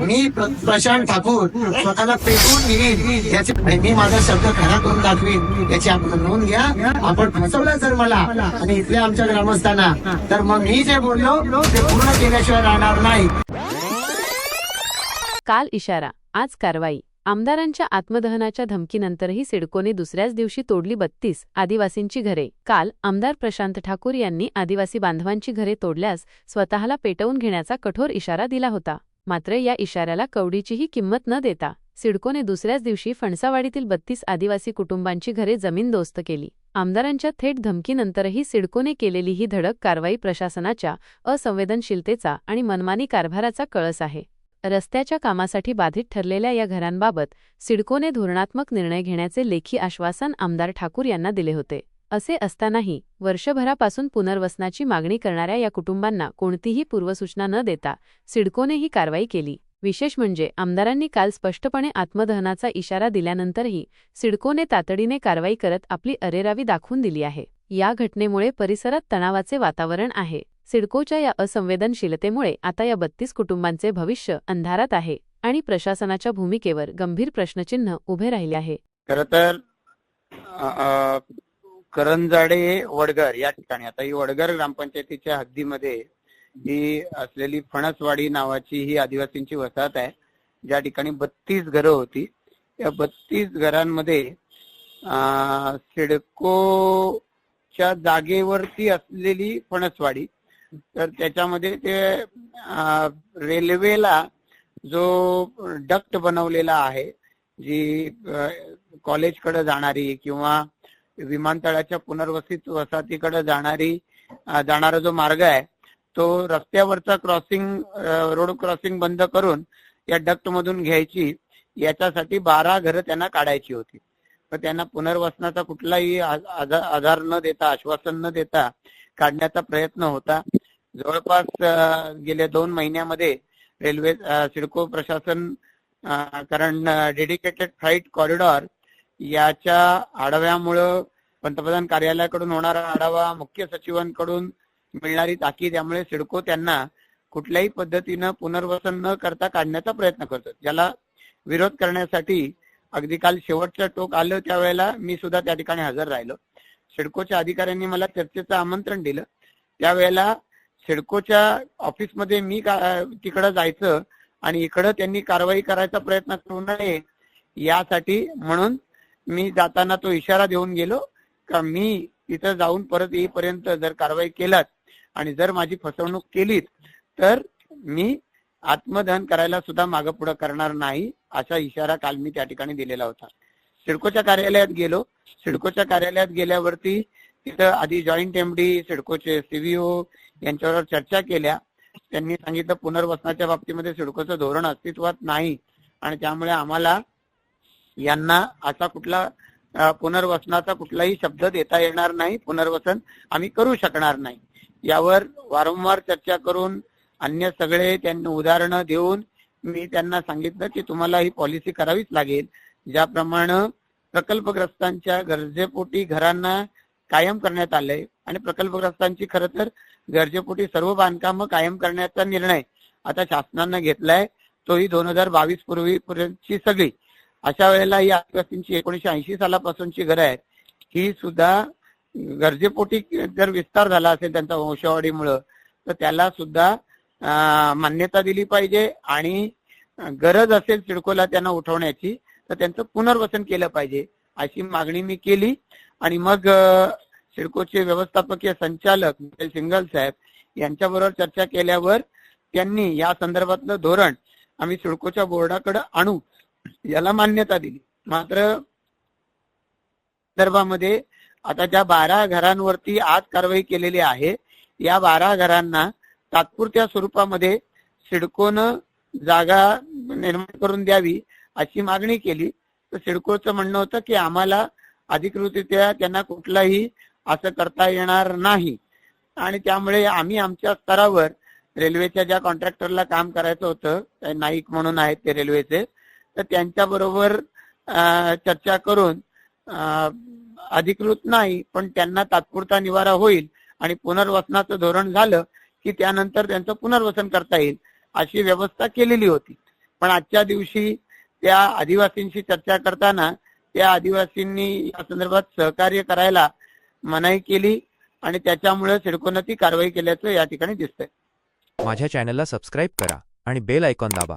मी प्रशांत ठाकूर स्वतःला पेटवून घेईन याची मी माझा शब्द खरा करून दाखवीन. याची आपण नोंद घ्या. आपण फसवलं जर मला आणि इथल्या आमच्या ग्रामस्थांना तर मग मी जे बोललो ते पूर्ण केल्याशिवाय राहणार नाही. काल इशारा आज कारवाई. आमदारांच्या आत्मदहनाच्या धमकीनंतरही सिडकोने दुसऱ्याच दिवशी तोडली बत्तीस आदिवासींची घरे. काल आमदार प्रशांत ठाकूर यांनी आदिवासी बांधवांची घरे तोडल्यास स्वतःला पेटवून घेण्याचा कठोर इशारा दिला होता. मात्र या इशाऱ्याला कवडीचीही किंमत न देता सिडकोने दुसऱ्याच दिवशी फणसावाडीतील बत्तीस आदिवासी कुटुंबांची घरे जमीनदोस्त केली. आमदारांच्या थेट धमकीनंतरही सिडकोने केलेली ही धडक कारवाई प्रशासनाच्या असंवेदनशीलतेचा आणि मनमानी कारभाराचा कळस आहे. रस्त्याच्या कामासाठी बाधित ठरलेल्या या घरांबाबत सिडकोने धोरणात्मक निर्णय घेण्याचे लेखी आश्वासन आमदार ठाकूर यांना दिले होते. असे असतानाही वर्षभरापासून पुनर्वसनाची मागणी करणाऱ्या या कुटुंबांना कोणतीही पूर्वसूचना न देता सिडकोने ही कारवाई केली. विशेष म्हणजे आमदारांनी काल स्पष्टपणे आत्मदहनाचा इशारा दिल्यानंतरही सिडकोने तातडीने कारवाई करत आपली अरेरावी दाखवून दिली आहे. या घटनेमुळे परिसरात तणावाचे वातावरण आहे. सिडकोच्या या असंवेदनशीलतेमुळे आता या बत्तीस कुटुंबांचे भविष्य अंधारात आहे आणि प्रशासनाच्या भूमिकेवर गंभीर प्रश्नचिन्ह उभे राहिले आहे. खरं तर करंजाडे वडगर या ठिकाणी. आता ही वडगर ग्रामपंचायतीच्या हद्दीमध्ये ही असलेली फणसवाडी नावाची ही आदिवासींची वसाहत आहे. ज्या ठिकाणी बत्तीस घरं होती. या बत्तीस घरांमध्ये सिडकोच्या जागेवरती असलेली फणसवाडी. तर त्याच्यामध्ये ते रेल्वेला जो डक्ट बनवलेला आहे जी कॉलेजकडे जाणारी किंवा विमानतळाच्या पुनर्वसित वसाहतीकडे जाणारी जाणारा जो मार्ग आहे तो रस्त्यावरचा क्रॉसिंग रोड क्रॉसिंग बंद करून या डक्ट मधून घ्यायची याच्यासाठी बारा घरं त्यांना काढायची होती. तर त्यांना पुनर्वसनाचा कुठलाही आधार न देता आश्वासन न देता काढण्याचा प्रयत्न होता. जवळपास गेल्या दोन महिन्यामध्ये रेल्वे सिडको प्रशासन कारण डेडिकेटेड फ्लाईट कॉरिडॉर याच्या आढाव्यामुळं पंतप्रधान कार्यालयाकडून होणारा आढावा मुख्य सचिवांकडून मिळणारी ताकीद यामुळे सिडको त्यांना कुठल्याही पद्धतीनं पुनर्वसन न करता काढण्याचा प्रयत्न करतो. ज्याला विरोध करण्यासाठी अगदी काल शेवटचं टोक आलं त्यावेळेला मी सुद्धा त्या ठिकाणी हजर राहिलो. सिडकोच्या अधिकाऱ्यांनी मला चर्चेचं आमंत्रण दिलं. त्यावेळेला सिडकोच्या ऑफिसमध्ये मी तिकडं जायचं आणि इकडं त्यांनी कारवाई करायचा प्रयत्न करू नये यासाठी म्हणून मी जाताना तो इशारा देऊन गेलो का मी तिथं जाऊन परत येईपर्यंत जर कारवाई केलात आणि जर माझी फसवणूक केलीत तर मी आत्मदहन करायला सुद्धा मागं पुढं करणार नाही असा इशारा काल मी त्या ठिकाणी दिलेला होता. सिडकोच्या कार्यालयात गेलो. सिडकोच्या कार्यालयात गेल्यावरती तिथं आधी जॉईंट एमडी सिडकोचे सीव्हीओ यांच्यावर चर्चा केल्या. त्यांनी सांगितलं पुनर्वसनाच्या बाबतीमध्ये सिडकोचं धोरण अस्तित्वात नाही आणि त्यामुळे आम्हाला यांना असा कुठला पुनर्वसनाचा कुठलाही शब्द देता येणार नाही पुनर्वसन आम्ही करू शकणार नाही. यावर वारंवार चर्चा करून अन्य सगळे त्यांनी उदाहरणं देऊन मी त्यांना सांगितलं की तुम्हाला ही पॉलिसी करावीच लागेल. ज्याप्रमाणे प्रकल्पग्रस्तांच्या गरजेपोटी घरांना कायम करण्यात आलंय आणि प्रकल्पग्रस्तांची खर तर गरजेपोटी सर्व बांधकामं कायम करण्याचा निर्णय आता शासनानं घेतलाय. तोही दोन हजार बावीस पूर्वी पर्यंतची सगळी. अशा वेळेला ही आदिवासींची एकोणीशे ऐंशी सालापासूनची घरं आहेत. ही सुद्धा गरजेपोटी जर विस्तार झाला असेल त्यांचा वंशवाढीमुळं तर त्याला सुद्धा मान्यता दिली पाहिजे आणि गरज असेल सिडकोला त्यांना उठवण्याची तर त्यांचं पुनर्वसन केलं पाहिजे अशी मागणी मी केली. आणि मग सिडकोचे व्यवस्थापकीय संचालक सिंगल साहेब यांच्याबरोबर चर्चा केल्यावर त्यांनी या संदर्भातलं धोरण आम्ही सिडकोच्या बोर्डाकडे आणू. याला मान्यता दिली. मात्र संदर्भामध्ये आता ज्या बारा घरांवरती आज कारवाई केलेली आहे या बारा घरांना तात्पुरत्या स्वरूपामध्ये सिडकोनं जागा निर्माण करून द्यावी अशी मागणी केली. तर सिडकोचं म्हणणं होतं की आम्हाला अधिकृतरित्या त्यांना कुठलाही असं करता येणार नाही. आणि त्यामुळे आम्ही आमच्या स्तरावर रेल्वेच्या ज्या कॉन्ट्रॅक्टरला काम करायचं होतं ते नाईक म्हणून आहेत ते रेल्वेचे तर त्यांच्या बरोबर चर्चा करून अधिकृत नाही पण त्यांना तात्पुरता निवारा होईल आणि पुनर्वसनाचं धोरण झालं की त्यानंतर त्यांचं पुनर्वसन करता येईल अशी व्यवस्था केलेली होती. पण आजच्या दिवशी त्या आदिवासींशी चर्चा करताना त्या आदिवासींनी या संदर्भात सहकार्य करायला मनाई केली आणि त्याच्यामुळे सिडकोनं ती कारवाई केल्याचं या ठिकाणी दिसतंय. माझ्या चॅनलला सबस्क्राईब करा आणि बेल आयकॉन दाबा.